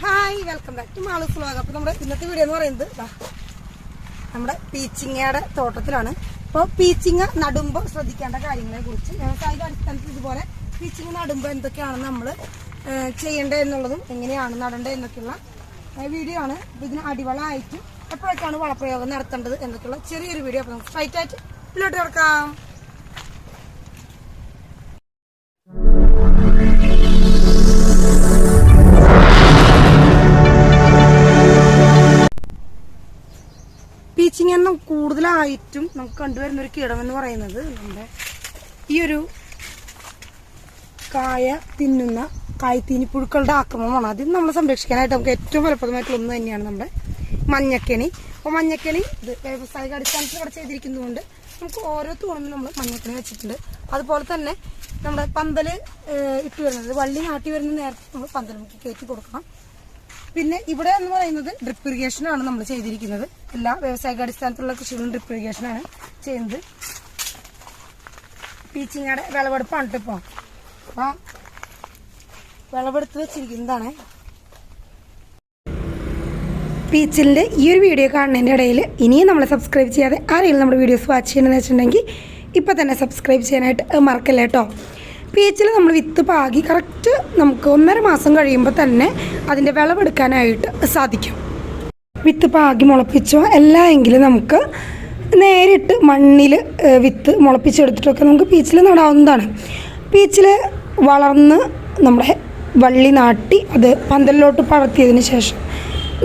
Hi welcome back to Malu's vlog അപ്പോൾ നമ്മുടെ ഇന്നത്തെ വീഡിയോ എന്ന് പറയുന്നത് നമ്മുടെ പീച്ചിങ്ങയുടെ തോട്ടത്തിലാണ്. അപ്പോൾ പീച്ചിങ്ങ നടുമ്പോൾ ശ്രദ്ധിക്കേണ്ട കാര്യങ്ങളെ കുറിച്ച്. വ്യവസായിക അടിസ്ഥാനത്തിൽ ഇതുപോലെ പീച്ചിങ് നടുമ്പോൾ എന്തൊക്കെയാണ് നമ്മൾ ചെയ്യേണ്ടത് എന്നുള്ളതും എങ്ങനെയാണ് നടേണ്ടത് എന്നൊക്കെയുള്ള വീഡിയോ ആണ്. അപ്പോൾ ഇതിന് അടിവളമായിട്ട് എപ്പോഴൊക്കെയാണ് വളപ്രയോഗം നടത്തേണ്ടത് എന്നൊക്കെയുള്ള ചെറിയൊരു വീഡിയോ അപ്പോൾ നമുക്ക് സ്ട്രൈറ്റ് ആയിട്ട് ഇതിലോട്ട് കിടക്കാം. എന്ന കൂടുതലായിട്ടും നമുക്ക് കണ്ടുവരുന്ന ഒരു കീടമെന്ന് പറയുന്നത് നമ്മുടെ ഈ ഒരു കായ തിന്നുന്ന കായ്ത്തീനി പുഴുക്കളുടെ ആക്രമണമാണ്. അതിന് നമ്മൾ സംരക്ഷിക്കാനായിട്ട് നമുക്ക് ഏറ്റവും ഫലപ്രദമായിട്ടുള്ള ഒന്ന് തന്നെയാണ് നമ്മുടെ മഞ്ഞക്കെണി. അപ്പോൾ മഞ്ഞക്കെണി ഇത് വ്യാവസായിക അടിസ്ഥാനത്തിൽ ഇവിടെ ചെയ്തിരിക്കുന്നതുകൊണ്ട് നമുക്ക് ഓരോ തൂണിലും നമ്മൾ മഞ്ഞക്കെണി വെച്ചിട്ടുണ്ട്. അതുപോലെ തന്നെ നമ്മുടെ പന്തൽ ഇട്ട് വരുന്നത് വള്ളി നാട്ടി വരുന്ന നേരത്തെ നമ്മൾ പന്തൽ നമുക്ക് കയറ്റി കൊടുക്കണം. പിന്നെ ഇവിടെ എന്ന് പറയുന്നത് ഡ്രിപ്പ് ഇറിഗേഷൻ ആണ് നമ്മൾ ചെയ്തിരിക്കുന്നത്. എല്ലാ വ്യവസായിക അടിസ്ഥാനത്തിലുള്ള കൃഷികളും ഡ്രിപ്പ് ഇറിഗേഷൻ ആണ് ചെയ്യുന്നത്. പീച്ചിങ്ങയുടെ വിളവെടുപ്പാണ് ട്ടോ ഇപ്പൊ. അപ്പൊ വിളവെടുത്ത് വെച്ചിരിക്കുന്നതാണ്. പീച്ചിലിന്റെ ഈ ഒരു വീഡിയോ കാണുന്നതിന്റെ ഇടയിൽ ഇനിയും നമ്മളെ സബ്സ്ക്രൈബ് ചെയ്യാതെ ആരെങ്കിലും നമ്മുടെ വീഡിയോസ് വാച്ച് ചെയ്യണമെന്ന് വെച്ചിട്ടുണ്ടെങ്കിൽ ഇപ്പം തന്നെ സബ്സ്ക്രൈബ് ചെയ്യാനായിട്ട് മറക്കല്ലേ കേട്ടോ പീച്ചിൽ നമ്മൾ വിത്ത് പാകി കറക്റ്റ് നമുക്ക് ഒന്നര മാസം കഴിയുമ്പോൾ തന്നെ അതിന്റെ വിളവെടുക്കാനായിട്ട് സാധിക്കും. വിത്ത് പാകി മുളപ്പിച്ചോ അല്ല എങ്കിൽ നമുക്ക് നേരിട്ട് മണ്ണിൽ വിത്ത് മുളപ്പിച്ചെടുത്തിട്ടൊക്കെ നമുക്ക് പീച്ചിൽ നടാവുന്നതാണ്. പീച്ചിൽ വളർന്ന് നമ്മുടെ വള്ളി നാട്ടി അത് പന്തലിലോട്ട് പടർത്തിയതിന് ശേഷം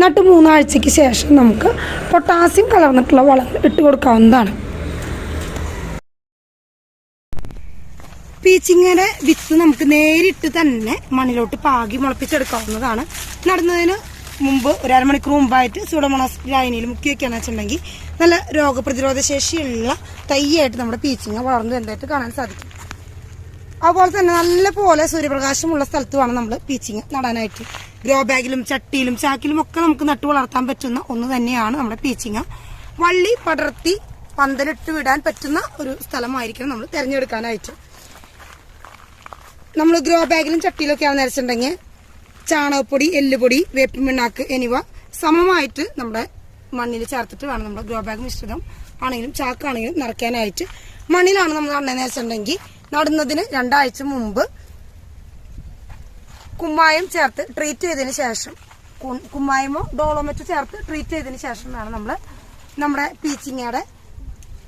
നട്ട് മൂന്നാഴ്ചയ്ക്ക് ശേഷം നമുക്ക് പൊട്ടാസ്യം കലർന്നിട്ടുള്ള വളങ്ങൾ ഇട്ട് കൊടുക്കാവുന്നതാണ്. പീച്ചിങ്ങയുടെ വിത്ത് നമുക്ക് നേരിട്ട് തന്നെ മണ്ണിലോട്ട് പാകി മുളപ്പിച്ചെടുക്കാവുന്നതാണ്. നടുന്നതിന് മുമ്പ് ഒരു അരമണിക്കൂർ മുമ്പായിട്ട് സൂഡമോണാസ് ലായനിയിൽ മുക്കി വെക്കുകയാണെന്ന് വെച്ചിട്ടുണ്ടെങ്കിൽ നല്ല രോഗപ്രതിരോധ ശേഷിയുള്ള തൈയായിട്ട് നമ്മുടെ പീച്ചിങ്ങ വളർന്നു വരുന്നതായിട്ട് കാണാൻ സാധിക്കും. അതുപോലെ തന്നെ നല്ല പോലെ സൂര്യപ്രകാശമുള്ള സ്ഥലത്ത് വേണം നമ്മൾ പീച്ചിങ് നടാനായിട്ട്. ഗ്രോ ബാഗിലും ചട്ടിയിലും ചാക്കിലും ഒക്കെ നമുക്ക് നട്ടു വളർത്താൻ പറ്റുന്ന ഒന്ന് തന്നെയാണ് നമ്മുടെ പീച്ചിങ്ങ വള്ളി പടർത്തി പന്തലിട്ട് വിടാൻ പറ്റുന്ന ഒരു സ്ഥലമായിരിക്കണം നമ്മൾ തിരഞ്ഞെടുക്കാനായിട്ട്. നമ്മൾ ഗ്രോ ബാഗിലും ചട്ടിയിലൊക്കെ ആവുന്ന അരച്ചിട്ടുണ്ടെങ്കിൽ ചാണകപ്പൊടി എല്ലുപൊടി വേപ്പിൻ പിണ്ണാക്ക് എന്നിവ സമമായിട്ട് നമ്മുടെ മണ്ണിൽ ചേർത്തിട്ട് വേണം നമ്മുടെ ഗ്രോ ബാഗ് മിശ്രിതം ആണെങ്കിലും ചാക്കാണെങ്കിലും നിറയ്ക്കാനായിട്ട്. മണ്ണിലാണ് നമ്മൾ നടന്നതെന്ന് വെച്ചിട്ടുണ്ടെങ്കിൽ നടുന്നതിന് രണ്ടാഴ്ച മുമ്പ് കുമ്മായം ചേർത്ത് ട്രീറ്റ് ചെയ്തതിന് ശേഷം കുമ്മായമോ ഡോളോമെറ്റോ ചേർത്ത് ട്രീറ്റ് ചെയ്തതിന് ശേഷം വേണം നമ്മൾ നമ്മുടെ പീച്ചിങ്ങയുടെ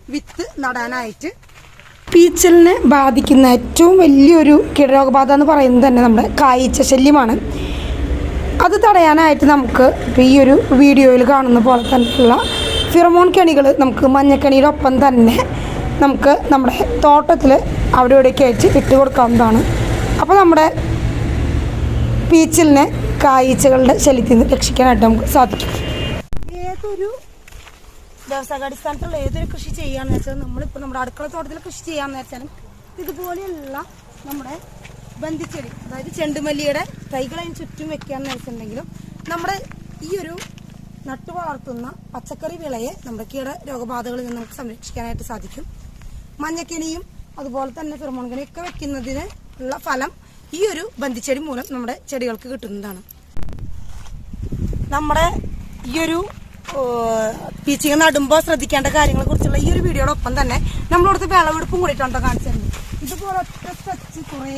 വിത്ത് നടാനായിട്ട് പീച്ചലിനെ ബാധിക്കുന്ന ഏറ്റവും വലിയൊരു കീടരോഗബാധ എന്ന് പറയുന്നത് തന്നെ നമ്മുടെ കായ്ച്ച ശല്യമാണ് അത് തടയാനായിട്ട് നമുക്ക് ഇപ്പോൾ ഈ ഒരു വീഡിയോയിൽ കാണുന്ന പോലെ തന്നെയുള്ള ഫിറമോൺ കെണികൾ നമുക്ക് മഞ്ഞക്കണിയുടെ ഒപ്പം തന്നെ നമുക്ക് നമ്മുടെ തോട്ടത്തിൽ അവിടെ ഇവിടെയൊക്കെ ആയിട്ട് ഇട്ട് കൊടുക്കാവുന്നതാണ്. അപ്പോൾ നമ്മുടെ പീച്ചിലിനെ കായ്ച്ചകളുടെ ശല്യത്തിൽ നിന്ന് രക്ഷിക്കാനായിട്ട് നമുക്ക് സാധിക്കും. വ്യവസായാടിസ്ഥാനത്തുള്ള ഏതൊരു കൃഷി ചെയ്യാന്ന് വെച്ചാൽ നമ്മളിപ്പോൾ നമ്മുടെ അടുക്കള തോട്ടത്തിൽ കൃഷി ചെയ്യാന്ന് വെച്ചാലും ഇതുപോലെയുള്ള നമ്മുടെ ബന്ധിച്ചെടി അതായത് ചെണ്ടുമല്ലിയുടെ തൈകൾ അതിന് ചുറ്റും വെക്കാന്ന് വെച്ചിട്ടുണ്ടെങ്കിലും നമ്മുടെ ഈ ഒരു നട്ടു വളർത്തുന്ന പച്ചക്കറി വിളയെ നമ്മുടെ കീട രോഗബാധകളിൽ നിന്ന് നമുക്ക് സംരക്ഷിക്കാനായിട്ട് സാധിക്കും. മഞ്ഞക്കിനിയും അതുപോലെ തന്നെ ഫിറമോൺകണിയും ഒക്കെ വെക്കുന്നതിന് ഉള്ള ഫലം ഈ ഒരു ബന്ധിച്ചെടി മൂലം നമ്മുടെ ചെടികൾക്ക് കിട്ടുന്നതാണ്. നമ്മുടെ ഈ ഒരു പീച്ചിങ് നടുമ്പോൾ ശ്രദ്ധിക്കേണ്ട കാര്യങ്ങളെ കുറിച്ചുള്ള ഈ ഒരു വീഡിയോടൊപ്പം തന്നെ നമ്മളിവിടുത്തെ വിളവെടുപ്പും കൂടിയിട്ടാണ് കാണിച്ചു തരുന്നത് ഇതുപോലെ ഒറ്റ സ്ട്രെച്ച് കുറേ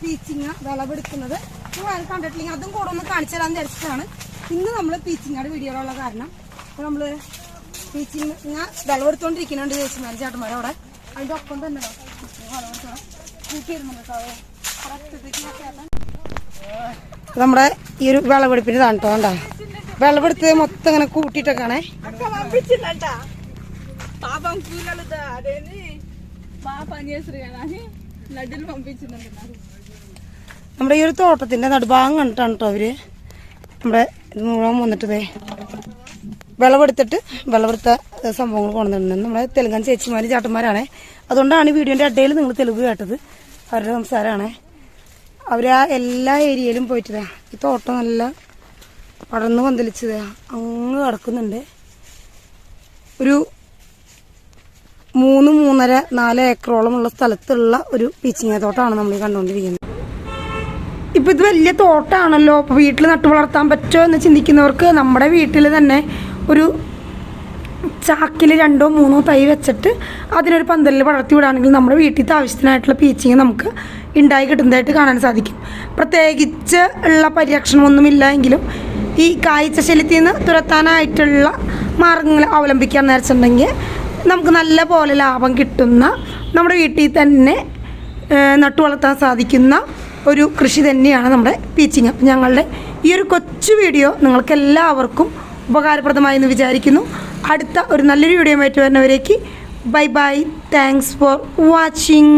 പീച്ചിങ് വിളവെടുക്കുന്നത്. കണ്ടിട്ടില്ലെങ്കിൽ അതും കൂടെ ഒന്ന് കാണിച്ചു തരാൻ വിചാരിച്ചിട്ടാണ്. ഇന്ന് നമ്മൾ പീച്ചിങ്ങയുടെ വീഡിയോയിലുള്ള കാരണം. നമ്മൾ പീച്ചിങ് വിളവെടുത്തോണ്ടിരിക്കുന്നുണ്ട് ചേട്ടന്മാരെ അവിടെ അതിന്റെ ഒപ്പം തന്നെ നമ്മുടെ ഈ ഒരു വിളവെടുപ്പിന് കണ്ടോ വെള്ളമെടുത്ത് മൊത്തം ഇങ്ങനെ കൂട്ടിട്ടൊക്കെ നമ്മുടെ ഈ ഒരു തോട്ടത്തിന്റെ നടുഭാഗം കണ്ടിട്ടാണ് കേട്ടോ അവർ. നമ്മുടെ ഇത് മുഴുവൻ വന്നിട്ടതേ വിളവെടുത്തിട്ട് വിളവെടുത്ത സംഭവങ്ങൾ കൊണ്ടുവന്നിട്ടുണ്ട്. നമ്മുടെ തെലുങ്കൻ ചേച്ചിമാരും ചാട്ടന്മാരാണ്. അതുകൊണ്ടാണ് ഈ വീഡിയോന്റെ അഡ്ഡയിൽ നിങ്ങൾ തെലുങ്ക് കേട്ടത്. അവരുടെ സംസാരമാണ് അവർ ആ എല്ലാ ഏരിയയിലും പോയിട്ടില്ല ഈ തോട്ടം നല്ല പടർന്ന് പന്തലിച്ചത്. അങ്ങ് കിടക്കുന്നുണ്ട്. ഒരു മൂന്ന് മൂന്നര നാല് ഏക്കറോളമുള്ള സ്ഥലത്തുള്ള ഒരു പീച്ചിങ്ങ തോട്ടമാണ് നമ്മൾ കണ്ടുകൊണ്ടിരിക്കുന്നത്. ഇപ്പം ഇത് വലിയ തോട്ടാണല്ലോ. അപ്പോൾ വീട്ടിൽ നട്ടു വളർത്താൻ പറ്റുമോ എന്ന് ചിന്തിക്കുന്നവർക്ക് നമ്മുടെ വീട്ടിൽ തന്നെ ഒരു ചാക്കിൽ രണ്ടോ മൂന്നോ തൈ വെച്ചിട്ട് അതിനൊരു പന്തലിൽ വളർത്തി വിടുകയാണെങ്കിൽ നമ്മുടെ വീട്ടിലത്തെ ആവശ്യത്തിനായിട്ടുള്ള പീച്ചിങ് നമുക്ക് ഉണ്ടായി കിട്ടുന്നതായിട്ട് കാണാൻ സാധിക്കും. പ്രത്യേകിച്ച് ഉള്ള പരിരക്ഷണമൊന്നുമില്ല എങ്കിലും ഈ കായ്ച്ച ശല്യത്തിൽ നിന്ന് തുരത്താനായിട്ടുള്ള മാർഗങ്ങൾ അവലംബിക്കാൻ വെച്ചിട്ടുണ്ടെങ്കിൽ നമുക്ക് നല്ല പോലെ ലാഭം കിട്ടുന്ന നമ്മുടെ വീട്ടിൽ തന്നെ നട്ടു വളർത്താൻ സാധിക്കുന്ന ഒരു കൃഷി തന്നെയാണ് നമ്മുടെ പീച്ചിങ്. അപ്പം ഞങ്ങളുടെ ഈ ഒരു കൊച്ചു വീഡിയോ നിങ്ങൾക്ക് എല്ലാവർക്കും ഉപകാരപ്രദമായി എന്ന് വിചാരിക്കുന്നു. അടുത്ത ഒരു നല്ലൊരു വീഡിയോ ആയിട്ട് വരുന്നവരേക്ക് bye bye. Thanks for watching